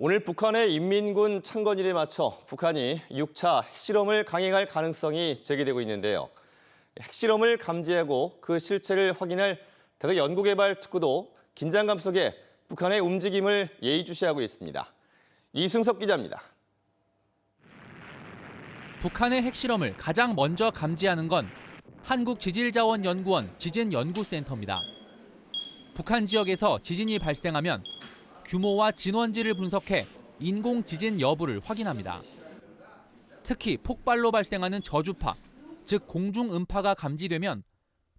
오늘 북한의 인민군 창건일에 맞춰 북한이 6차 핵실험을 강행할 가능성이 제기되고 있는데요. 핵실험을 감지하고 그 실체를 확인할 대덕 연구개발 특구도 긴장감 속에 북한의 움직임을 예의주시하고 있습니다. 이승석 기자입니다. 북한의 핵실험을 가장 먼저 감지하는 건 한국지질자원연구원 지진연구센터입니다. 북한 지역에서 지진이 발생하면 규모와 진원지를 분석해 인공 지진 여부를 확인합니다. 특히 폭발로 발생하는 저주파, 즉 공중 음파가 감지되면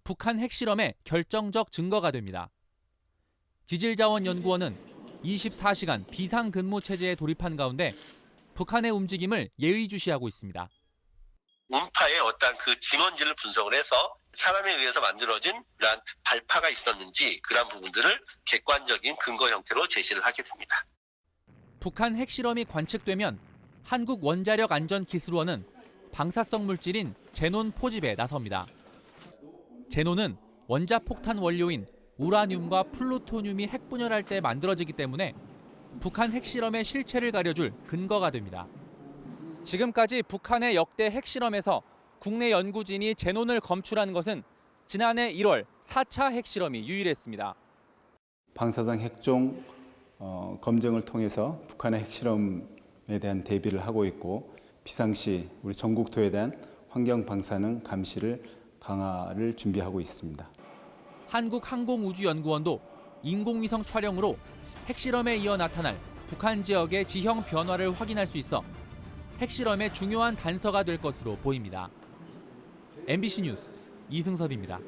북한 핵실험의 결정적 증거가 됩니다. 지질자원연구원은 24시간 비상근무 체제에 돌입한 가운데 북한의 움직임을 예의주시하고 있습니다. 음파의 어떤 그 진원지를 분석을 해서 사람에 의해서 만들어진 이러한 발파가 있었는지 그런 부분들을 객관적인 근거 형태로 제시를 하게 됩니다. 북한 핵실험이 관측되면 한국 원자력 안전 기술원은 방사성 물질인 제논 포집에 나섭니다. 제논은 원자 폭탄 원료인 우라늄과 플루토늄이 핵분열할 때 만들어지기 때문에 북한 핵실험의 실체를 가려줄 근거가 됩니다. 지금까지 북한의 역대 핵실험에서 국내 연구진이 제논을 검출한 것은 지난해 1월 4차 핵실험이 유일했습니다. 방사성 핵종 어, 검증을 통해서 북한의 핵실험에 대한 대비를 하고 있고 비상시 우리 전국토에 대한 환경 방사능 감시를 강화를 준비하고 있습니다. 한국항공우주연구원도 인공위성 촬영으로 핵실험에 이어 나타날 북한 지역의 지형 변화를 확인할 수 있어 핵실험의 중요한 단서가 될 것으로 보입니다. MBC 뉴스 이승섭입니다.